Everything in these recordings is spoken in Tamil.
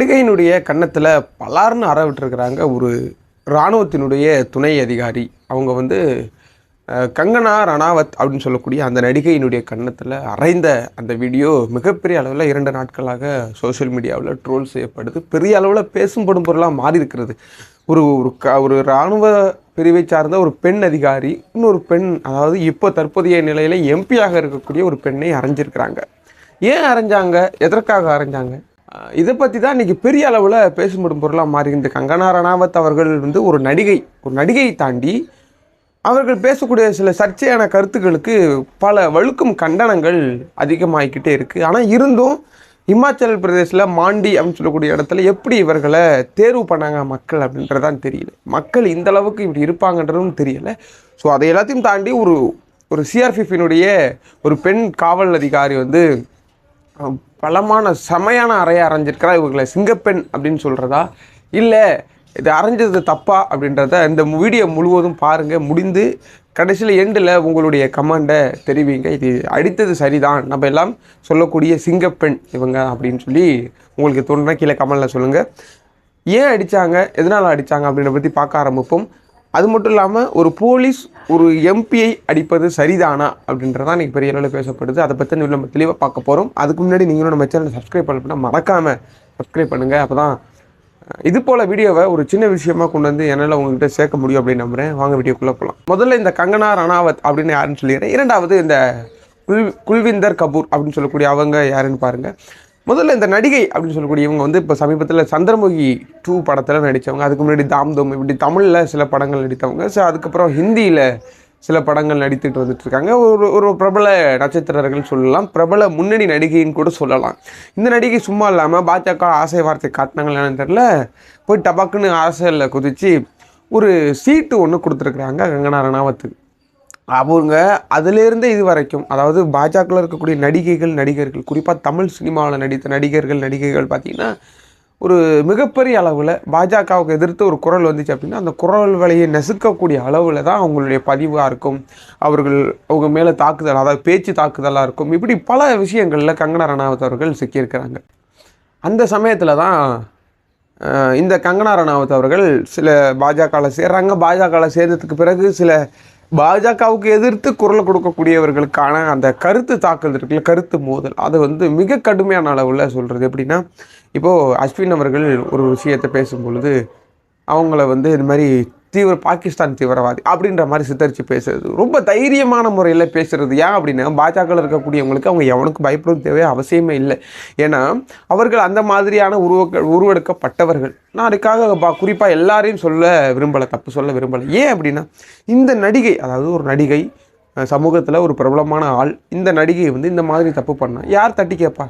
நடிகையினுடைய கன்னத்தில் பலார்னு அறவிட்டுருக்கிறாங்க ஒரு இராணுவத்தினுடைய துணை அதிகாரி. அவங்க வந்து கங்கனா ரணாவத் அப்படின்னு சொல்லக்கூடிய அந்த நடிகையினுடைய கன்னத்தில் அரைந்த அந்த வீடியோ மிகப்பெரிய அளவில் இரண்டு நாட்களாக சோஷியல் மீடியாவில் ட்ரோல் செய்யப்படுது. பெரிய அளவில் பேசும்படும் பொருளாக மாறி இருக்கிறது ஒரு ஒரு க ஒரு இராணுவ பிரிவை சார்ந்த ஒரு பெண் அதிகாரி இன்னொரு பெண் அதாவது இப்போ தற்போதைய நிலையில் எம்பியாக இருக்கக்கூடிய ஒரு பெண்ணை அரைஞ்சிருக்கிறாங்க. ஏன் அரைஞ்சாங்க? எதற்காக அரைஞ்சாங்க? இதை பற்றி தான் இன்றைக்கி பெரிய அளவில் பேசும்படும் பொருளாக மாறி இந்த கங்கனா ரணாவத் அவர்கள் வந்து ஒரு நடிகை ஒரு நடிகையை தாண்டி அவர்கள் பேசக்கூடிய சில சர்ச்சையான கருத்துக்களுக்கு பல வழுக்கும் கண்டனங்கள் அதிகமாகிக்கிட்டே இருக்குது ஆனால் இருந்தும் இமாச்சல் பிரதேசில் மாண்டி அப்படின்னு சொல்லக்கூடிய இடத்துல எப்படி இவர்களை தேர்வு பண்ணாங்க மக்கள் அப்படின்றதான் தெரியல. மக்கள் இந்த அளவுக்கு இப்படி இருப்பாங்கன்றதும் தெரியலை. ஸோ அதை எல்லாத்தையும் தாண்டி ஒரு ஒரு சிஆர்பிஎஃபினுடைய ஒரு பெண் காவல் அதிகாரி வந்து பலமான செமையான அறையை அரைஞ்சிருக்கிறா இவங்களை சிங்கப்பெண் அப்படின்னு சொல்கிறதா இல்லை இது அரைஞ்சது தப்பா அப்படின்றத இந்த வீடியோ முழுவதும் பாருங்கள் முடிந்து கடைசியில் எண்டில் உங்களுடைய கமெண்டை தெரிவிங்க. இது அடித்தது சரிதான். நம்ம எல்லாம் சொல்லக்கூடிய சிங்கப்பெண் இவங்க அப்படின்னு சொல்லி உங்களுக்கு தோணுனா கீழே கமெண்டில் சொல்லுங்கள் ஏன் அடித்தாங்க எதனால் அடித்தாங்க அப்படின்றத பற்றி பார்க்க ஆரம்பிப்போம். அது மட்டும் இல்லாமல் ஒரு போலீஸ் ஒரு எம்பியை அடிப்பது சரிதானா அப்படின்றதான் இன்றைக்கி பெரிய அளவில் பேசப்படுது. அதை பற்றி நம்ம தெளிவாக பார்க்க போகிறோம் அதுக்கு முன்னாடி நீங்களும் நம்ம சேனலை சப்ஸ்கிரைப் பண்ண மறக்காமல் சப்ஸ்கிரைப் பண்ணுங்கள் அப்போ தான் இது போல் வீடியோவை ஒரு சின்ன விஷயமா கொண்டு வந்து என்னால் உங்கள்கிட்ட சேர்க்க முடியும் அப்படின்னு நம்புகிறேன் வாங்க வீடியோக்குள்ளே போகலாம் முதல்ல இந்த கங்கனா ரணாவத் அப்படின்னு யாருன்னு சொல்லிடுறேன். இரண்டாவது இந்த குல் குல்விந்தர் கபூர் அப்படின்னு சொல்லக்கூடிய அவங்க யாருன்னு பாருங்கள் முதல்ல இந்த நடிகை அப்படின்னு சொல்லக்கூடிய இவங்க வந்து இப்போ சமீபத்தில் சந்திரமுகி டூ படத்தில் நடித்தவங்க அதுக்கு முன்னாடி தாம் தோம் இப்படி தமிழில் சில படங்கள் நடித்தவங்க. ஸோ அதுக்கப்புறம் ஹிந்தியில் சில படங்கள் நடித்துட்டு வந்துட்டுருக்காங்க ஒரு ஒரு பிரபல நட்சத்திரர்கள் சொல்லலாம். பிரபல முன்னணி நடிகைன்னு கூட சொல்லலாம். இந்த நடிகை சும்மா இல்லாமல் பாஜக ஆசை வார்த்தை காட்டினாங்களான்னு தெரில போய் டபாக்குன்னு ஆசையில் குதித்து ஒரு சீட்டு ஒன்று கொடுத்துருக்குறாங்க கங்கனா ரணாவத்துக்கு அவங்க அதிலிருந்தே இது வரைக்கும் அதாவது பாஜகவில் இருக்கக்கூடிய நடிகைகள் நடிகர்கள் குறிப்பாக தமிழ் சினிமாவில் நடித்த நடிகர்கள் நடிகைகள் பார்த்திங்கன்னா ஒரு மிகப்பெரிய அளவில் பாஜகவுக்கு எதிர்த்து ஒரு குரல் வந்துச்சு அப்படின்னா அந்த குரல் வலையை நெசுக்கக்கூடிய அளவில் தான் அவங்களுடைய பதிவாக இருக்கும். அவர்கள் அவங்க மேலே தாக்குதல் அதாவது பேச்சு தாக்குதலாக இருக்கும். இப்படி பல விஷயங்களில் கங்கனா ரணாவத் அவர்கள் சிக்கியிருக்கிறாங்க. அந்த சமயத்தில் தான் இந்த கங்கனா ரணாவத் அவர்கள் சில பாஜகவில் சேர்றாங்க. பாஜகவில் சேர்ந்ததுக்கு பிறகு சில பாஜகவுக்கு எதிர்த்து குரல் கொடுக்கக்கூடியவர்களுக்கான அந்த கருத்து தாக்குதல் இருக்குல்ல கருத்து மோதல். அது வந்து மிக கடுமையான அளவில் சொல்கிறது எப்படின்னா இப்போது அஸ்வின் அவர்கள் ஒரு விஷயத்தை பேசும் பொழுது அவங்கள வந்து இது மாதிரி தீவிர பாகிஸ்தான் தீவிரவாதி அப்படின்ற மாதிரி சித்தரித்து பேசுறது. ரொம்ப தைரியமான முறையில் பேசுறது. ஏன் அப்படின்னா பாஜகவில் இருக்கக்கூடியவங்களுக்கு அவங்க எவனுக்கு பயப்படும் தேவை அவசியமே இல்லை. ஏன்னா அவர்கள் அந்த மாதிரியான உருவக்க உருவெடுக்கப்பட்டவர்கள். நான் அதுக்காக பா குறிப்பாக எல்லாரையும் சொல்ல விரும்பலை தப்பு சொல்ல விரும்பலை. ஏன் அப்படின்னா இந்த நடிகை அதாவது ஒரு நடிகை சமூகத்தில் ஒரு பிரபலமான ஆள் இந்த நடிகை வந்து இந்த மாதிரி தப்பு பண்ணால் யார் தட்டி கேட்பா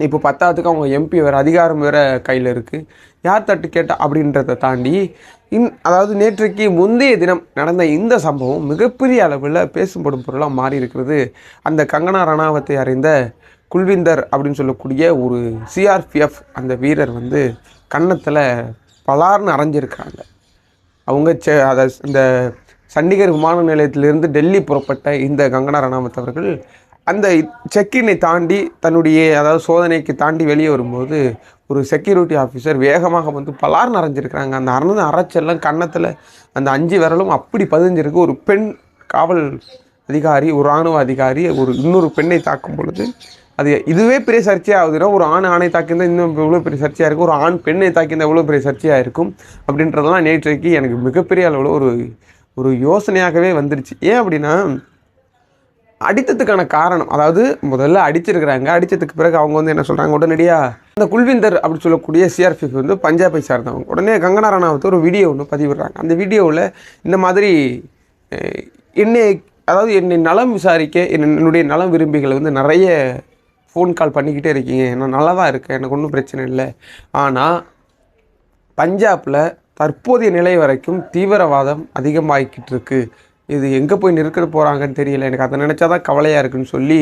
இப்போ பத்தாவதுக்கு அவங்க எம்பி வேறு அதிகாரம் வேறு கையில் இருக்குது யார் தட்டு கேட்டால் அப்படின்றத தாண்டி இன் அதாவது நேற்றைக்கு முந்தைய தினம் நடந்த இந்த சம்பவம் மிகப்பெரிய அளவில் பேசும்படும் பொருளாக மாறி இருக்கிறது. அந்த கங்கனா ரணாவத்தை அறிந்த குல்விந்தர் அப்படின்னு சொல்லக்கூடிய ஒரு சிஆர்பிஎஃப் அந்த வீரர் வந்து கன்னத்தில் பலார்னு அரைஞ்சிருக்கிறாங்க. அவங்க செ அதை இந்த சண்டிகர் விமான நிலையத்திலிருந்து டெல்லி புறப்பட்ட இந்த கங்கனா ரணாவத் அவர்கள் அந்த செக்கினை தாண்டி தன்னுடைய அதாவது சோதனைக்கு தாண்டி வெளியே வரும்போது ஒரு செக்யூரிட்டி ஆஃபீஸர் வேகமாக வந்து பலார் நிறைஞ்சிருக்கிறாங்க அந்த அறந்த அரைச்செல்லாம் கன்னத்தில் அந்த அஞ்சு விரலும் அப்படி பதிஞ்சிருக்கு. ஒரு பெண் காவல் அதிகாரி ஒரு இராணுவ அதிகாரி ஒரு இன்னொரு பெண்ணை தாக்கும் பொழுது அது இதுவே பெரிய சர்ச்சையாக ஆகுதுன்னா ஒரு ஆண் ஆணை தாக்கியிருந்தால் இன்னும் இவ்வளோ பெரிய சர்ச்சையாக இருக்கும். ஒரு ஆண் பெண்ணை தாக்கியிருந்தால் இவ்வளோ பெரிய சர்ச்சையாக இருக்கும். அப்படின்றதெல்லாம் நேற்றைக்கு எனக்கு மிகப்பெரிய அளவில் ஒரு ஒரு யோசனையாகவே வந்துருச்சு. ஏன் அப்படின்னா அடித்ததுக்கான காரணம் அதாவது முதல்ல அடிச்சிருக்கிறாங்க அடித்ததுக்கு பிறகு அவங்க வந்து என்ன சொல்கிறாங்க உடனடியாக அந்த குல்விந்தர் அப்படின்னு சொல்லக்கூடிய சிஆர்பிஎஃப் வந்து பஞ்சாபை சார்ந்தவங்க. உடனே கங்கனா ராணாவத்து ஒரு வீடியோ ஒன்று பதிவிடுறாங்க. அந்த வீடியோவில் இந்த மாதிரி என்னை அதாவது என்னை நலம் விசாரிக்க என்னுடைய நலம் விரும்பிகளை வந்து நிறைய ஃபோன் கால் பண்ணிக்கிட்டே இருக்கீங்க. நான் நல்லா தான் இருக்கேன் எனக்கு ஒன்றும் பிரச்சனை இல்லை. ஆனால் பஞ்சாபில் தற்போதைய நிலை வரைக்கும் தீவிரவாதம் அதிகமாகிக்கிட்டு இருக்குது இது எங்கே போய் நிற்க போகிறாங்கன்னு தெரியல. எனக்கு அதை நினச்சா தான் கவலையாக இருக்குன்னு சொல்லி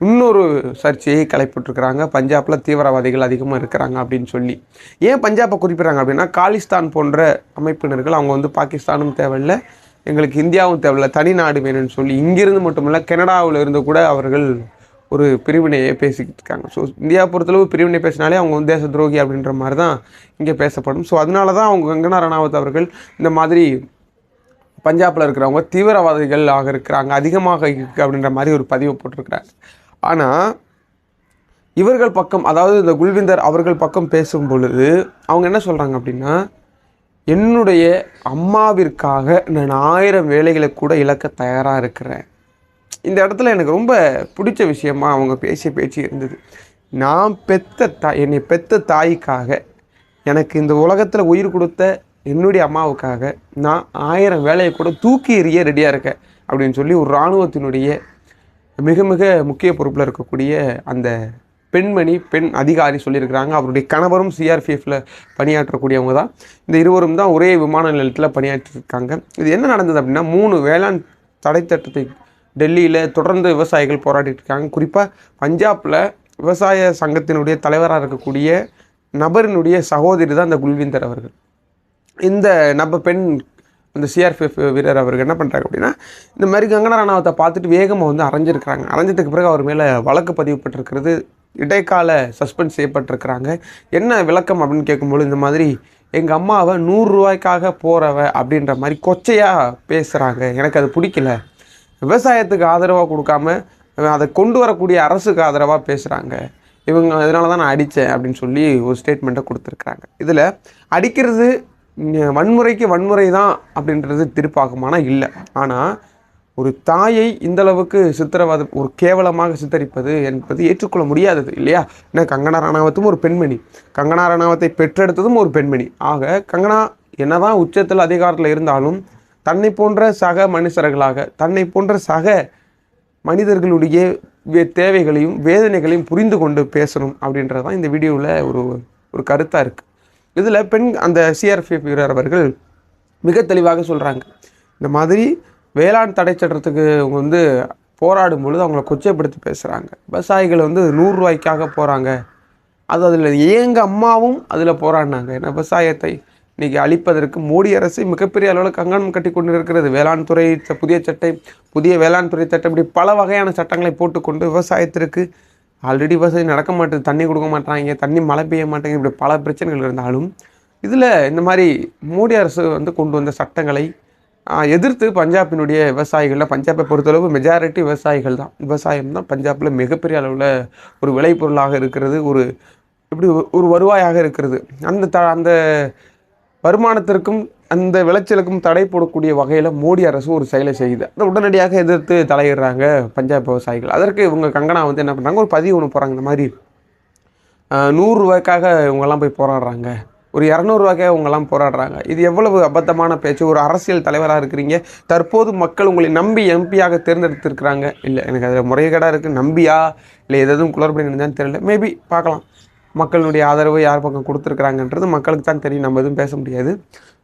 இன்னொரு சர்ச்சையை கிளப்பிட்டுருக்குறாங்க பஞ்சாபில் தீவிரவாதிகள் அதிகமாக இருக்கிறாங்க அப்படின்னு சொல்லி. ஏன் பஞ்சாபை குறிப்பிட்றாங்க அப்படின்னா காலிஸ்தான் போன்ற அமைப்பினர்கள் அவங்க வந்து பாகிஸ்தானும் தேவையில்லை எங்களுக்கு இந்தியாவும் தேவையில்லை தனி நாடு வேணும்னு சொல்லி இங்கிருந்து மட்டுமில்ல கனடாவில் இருந்து கூட அவர்கள் ஒரு பிரிவினையை பேசிக்கிட்டு இருக்காங்க ஸோ இந்தியா பொறுத்தளவு பிரிவினை பேசினாலே அவங்க வந்து தேச துரோகி அப்படின்ற மாதிரி தான் இங்கே பேசப்படும். ஸோ அதனால தான் அவங்க கங்கனா ரணாவத் அவர்கள் இந்த மாதிரி பஞ்சாபில் இருக்கிறவங்க தீவிரவாதிகள் ஆக இருக்கிறாங்க அதிகமாக இருக்குது அப்படின்ற மாதிரி ஒரு பதிவு போட்டிருக்கிறாங்க ஆனால் இவர்கள் பக்கம் அதாவது இந்த குல்விந்தர் அவர்கள் பக்கம் பேசும் பொழுது அவங்க என்ன சொல்கிறாங்க அப்படின்னா என்னுடைய அம்மாவிற்காக நான் ஆயிரம் வேலைகளை கூட இழக்க தயாராக இருக்கிறேன். இந்த இடத்துல எனக்கு ரொம்ப பிடிச்ச விஷயமா அவங்க பேசிய பேச்சு இருந்தது. நான் பெத்த தாய் என்னை பெத்த தாய்க்காக எனக்கு இந்த உலகத்தில் உயிர் கொடுத்த என்னுடைய அம்மாவுக்காக நான் ஆயிரம் வேலையை கூட தூக்கி எறிய ரெடியாக இருக்கேன் அப்படின்னு சொல்லி ஒரு இராணுவத்தினுடைய மிக மிக முக்கிய பொறுப்பில் இருக்கக்கூடிய அந்த பெண்மணி பெண் அதிகாரி சொல்லியிருக்கிறாங்க. அவருடைய கணவரும் சிஆர்பிஎஃப்பில் பணியாற்றக்கூடியவங்க தான். இந்த இருவரும் தான் ஒரே விமான நிலையத்தில் பணியாற்றிருக்காங்க. இது என்ன நடந்தது அப்படின்னா மூணு வேளாண் தடை திட்டத்தை டெல்லியில் தொடர்ந்து விவசாயிகள் போராடிட்டு இருக்காங்க. குறிப்பாக பஞ்சாபில் விவசாய சங்கத்தினுடைய தலைவராக இருக்கக்கூடிய நபரினுடைய சகோதரி தான் இந்த குல்விந்தர் அவர்கள். இந்த நம்ம பெண் அந்த சிஆர்பிஎஃப் வீரர் அவர்கள் என்ன பண்ணுறாங்க அப்படின்னா இந்த மாதிரி கங்கனா ராணாவத்தை பார்த்துட்டு வேகமாக வந்து அரைஞ்சிருக்கிறாங்க. அரைஞ்சதுக்கு பிறகு அவர் மேலே வழக்கு பதிவுப்பட்டிருக்கிறது இடைக்கால சஸ்பெண்ட் செய்யப்பட்டிருக்கிறாங்க. என்ன விளக்கம் அப்படின்னு கேட்கும்போது இந்த மாதிரி எங்கள் அம்மாவை நூறுரூவாய்க்காக போகிறவ அப்படின்ற மாதிரி கொச்சையாக பேசுகிறாங்க எனக்கு அது பிடிக்கல. விவசாயத்துக்கு ஆதரவாக கொடுக்காம அதை கொண்டு வரக்கூடிய அரசுக்கு ஆதரவாக பேசுகிறாங்க இவங்க அதனால தான் நான் அடித்தேன் அப்படின்னு சொல்லி ஒரு ஸ்டேட்மெண்ட்டை கொடுத்துருக்குறாங்க. இதில் அடிக்கிறது வன்முறைக்கு வன்முறை தான் அப்படின்றது திருப்பாகுமானா இல்லை. ஆனால் ஒரு தாயை இந்த அளவுக்கு சித்திரவதை ஒரு கேவலமாக சித்தரிப்பது என்பது ஏற்றுக்கொள்ள முடியாதது இல்லையா? ஏன்னா கங்கனா ரணாவத்தும் ஒரு பெண்மணி. கங்கனா ரணாவத்தை பெற்றெடுத்ததும் ஒரு பெண்மணி. ஆக கங்கனா என்னதான் உச்சத்தில் அதிகாரத்தில் இருந்தாலும் தன்னை போன்ற சக மனுஷர்களாக தன்னை போன்ற சக மனிதர்களுடைய வே- தேவைகளையும் வேதனைகளையும் புரிந்து கொண்டு பேசணும் அப்படின்றது தான் இந்த வீடியோவில் ஒரு ஒரு கருத்தாக இருக்குது இதில் பெண் அந்த சிஆர்பிஎஃப் வீரர் அவர்கள் மிக தெளிவாக சொல்கிறாங்க இந்த மாதிரி வேளாண் தடை சட்டத்துக்கு அவங்க வந்து போராடும் பொழுது அவங்கள கொச்சைப்படுத்தி பேசுகிறாங்க விவசாயிகள் வந்து நூறுரூவாய்க்காக போகிறாங்க அது அதில் எங்கள் அம்மாவும் அதில் போராடினாங்க. ஏன்னா விவசாயத்தை இன்றைக்கி அழிப்பதற்கு மோடி அரசு மிகப்பெரிய அளவில் கங்கணம் கட்டி கொண்டு இருக்கிறது வேளாண் துறை ச- புதிய சட்டை புதிய வேளாண் துறை சட்டம் இப்படி பல வகையான சட்டங்களை போட்டுக்கொண்டு விவசாயத்திற்கு ஆல்ரெடி விவசாயம் நடக்க மாட்டேது தண்ணி கொடுக்க மாட்டாங்க தண்ணி மழை பெய்ய மாட்டேங்குது இப்படி பல பிரச்சனைகள் இருந்தாலும் இதில் இந்த மாதிரி மோடி அரசு வந்து கொண்டு வந்த சட்டங்களை எதிர்த்து பஞ்சாபினுடைய விவசாயிகளில் பஞ்சாபை பொறுத்தளவு மெஜாரிட்டி விவசாயிகள் தான். விவசாயம் தான் பஞ்சாபில் மிகப்பெரிய அளவில் ஒரு விளைபொருளாக இருக்கிறது ஒரு இப்படி ஒரு வருவாயாக இருக்கிறது. அந்த த அந்த வருமானத்திற்கும் அந்த விளைச்சலுக்கும் தடை போடக்கூடிய வகையில் மோடி அரசு ஒரு செயலை செய்யுது. அதை உடனடியாக எதிர்த்து தலையிடுறாங்க பஞ்சாப் விவசாயிகள். அதற்கு இவங்க கங்கனா வந்து என்ன பண்ணுறாங்க ஒரு பதிவு ஒன்று போகிறாங்க இந்த மாதிரி நூறுரூவாய்க்காக இவங்கெல்லாம் போய் போராடுறாங்க. ஒரு இரநூறுவாய்க்காக இவங்கெல்லாம் போராடுறாங்க. இது எவ்வளவு அபத்தமான பேச்சு? ஒரு அரசியல் தலைவராக இருக்கிறீங்க. தற்போது மக்கள் உங்களை நம்பி எம்பியாக தேர்ந்தெடுத்திருக்கிறாங்க. இல்லை எனக்கு அதில் முறைகேடாக இருக்குது நம்பியா? இல்லை எதுவும் குளறுபடி நடந்தான்னு தெரியல. மேபி பார்க்கலாம். மக்களுடைய ஆதரவு யார் பக்கம் கொடுத்துருக்குறாங்கன்றது மக்களுக்கு தான் தெரியும். நம்ம எதுவும் பேச முடியாது.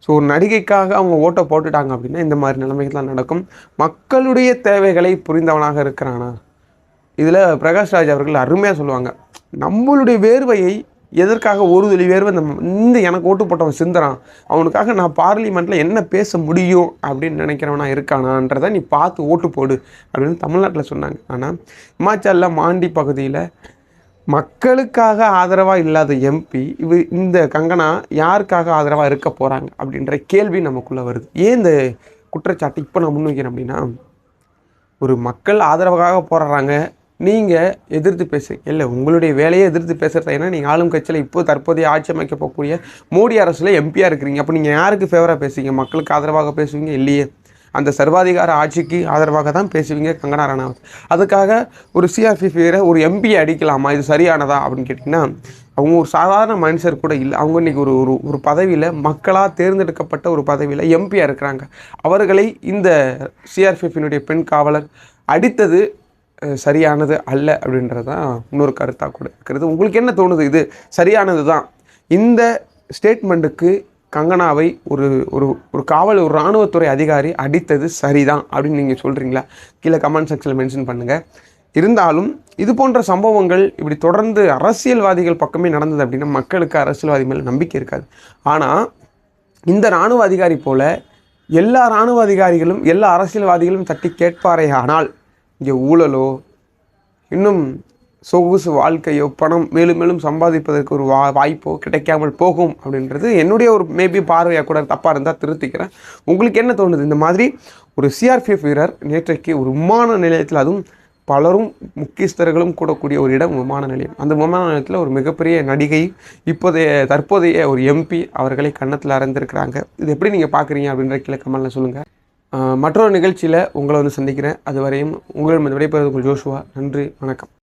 ஸோ ஒரு நடிகைக்காக அவங்க ஓட்டை போட்டுட்டாங்க அப்படின்னா இந்த மாதிரி நிலைமைகள்லாம் நடக்கும். மக்களுடைய தேவைகளை புரிந்தவனாக இருக்கிறானா? இதில் பிரகாஷ்ராஜ் அவர்கள் அருமையாக சொல்லுவாங்க. நம்மளுடைய வேர்வையை எதற்காக ஒரு துளி வேர்வை இந்த இந்த எனக்கு ஓட்டு போட்டவன் சிந்தறான். அவனுக்காக நான் பார்லிமெண்ட்டில் என்ன பேச முடியும் அப்படின்னு நினைக்கிறவனா இருக்கானான்றதை நீ பார்த்து ஓட்டு போடு அப்படின்னு தமிழ்நாட்டில் சொன்னாங்க. ஆனால் இமாச்சலில் மாண்டி பகுதியில் மக்களுக்காக ஆதரவாக இல்லாத எம்பி இவ இந்த கங்கனா யாருக்காக ஆதரவாக இருக்க போகிறாங்க அப்படின்ற கேள்வி நமக்குள்ளே வருது. ஏன் இந்த குற்றச்சாட்டு இப்போ நான் முன்வைக்கிறேன் அப்படின்னா ஒரு மக்கள் ஆதரவாக போராடுறாங்க. நீங்கள் எதிர்த்து பேசுறீங்க இல்லை உங்களுடைய வேலையை எதிர்த்து பேசுறது ஏன்னா நீங்கள் ஆளும் கட்சியில் இப்போ தற்போதைய ஆட்சி அமைக்க போகக்கூடிய மோடி அரசில் எம்பியாக இருக்கிறீங்க. அப்போ நீங்கள் யாருக்கு ஃபேவராக பேசுவீங்க மக்களுக்கு ஆதரவாக பேசுவீங்க? இல்லையே. அந்த சர்வாதிகார ஆட்சிக்கு ஆதரவாக தான் பேசுவீங்க கங்கனா ரணாவத் அதுக்காக ஒரு சிஆர்பி பேரை ஒரு எம்பியை அடிக்கலாமா? இது சரியானதா? அப்படின்னு கேட்டிங்கன்னா அவங்க ஒரு சாதாரண மனுஷர் கூட இல்லை. அவங்க இன்னைக்கு ஒரு ஒரு ஒரு பதவியில் மக்களாக தேர்ந்தெடுக்கப்பட்ட ஒரு பதவியில் எம்பியாக இருக்கிறாங்க. அவர்களை இந்த சிஆர்பிஎஃபினுடைய பெண் காவலர் அடித்தது சரியானது அல்ல அப்படின்றது தான் இன்னொரு கருத்தாக கூட இருக்கிறது. உங்களுக்கு என்ன தோணுது? இது சரியானது தான் இந்த ஸ்டேட்மெண்ட்டுக்கு கங்கனாவை ஒரு ஒரு ஒரு காவல் ஒரு இராணுவத்துறை அதிகாரி அடித்தது சரிதான் அப்படின்னு நீங்கள் சொல்கிறீங்களா கீழே கமெண்ட் செக்ஷனில் மென்ஷன் பண்ணுங்கள் இருந்தாலும் இது போன்ற சம்பவங்கள் இப்படி தொடர்ந்து அரசியல்வாதிகள் பக்கமே நடந்தது அப்படின்னா மக்களுக்கு அரசியல்வாதி மேலே நம்பிக்கை இருக்காது. ஆனால் இந்த இராணுவ அதிகாரி போல எல்லா இராணுவ அதிகாரிகளும் எல்லா அரசியல்வாதிகளும் தட்டி கேட்பாரே ஆனால் இங்கே ஊழலோ இன்னும் சொகுசு வாழ்க்கையோ பணம் மேலும் மேலும் சம்பாதிப்பதற்கு ஒரு வா வாய்ப்போ கிடைக்காமல் போகும் அப்படின்றது என்னுடைய ஒரு மேபி பார்வையாக கூட தப்பாக இருந்தால் திருத்திக்கிறேன். உங்களுக்கு என்ன தோணுது? இந்த மாதிரி ஒரு சிஆர்பிஎஃப் வீரர் நேற்றைக்கு ஒரு விமான நிலையத்தில் அதுவும் பலரும் முக்கியஸ்தர்களும் கூடக்கூடிய ஒரு இடம் விமான நிலையம். அந்த விமான நிலையத்தில் ஒரு மிகப்பெரிய நடிகை இப்போதைய தற்போதைய ஒரு எம்பி அவர்களை கன்னத்தில் அறைந்திருக்கிறாங்க. இது எப்படி நீங்கள் பார்க்குறீங்க அப்படின்ற கீழே சொல்லுங்கள் மற்றொரு நிகழ்ச்சியில் உங்களை வந்து சந்திக்கிறேன். அதுவரையும் உங்களிடம் விடைபெறுவது உங்கள் ஜோஷுவா. நன்றி வணக்கம்.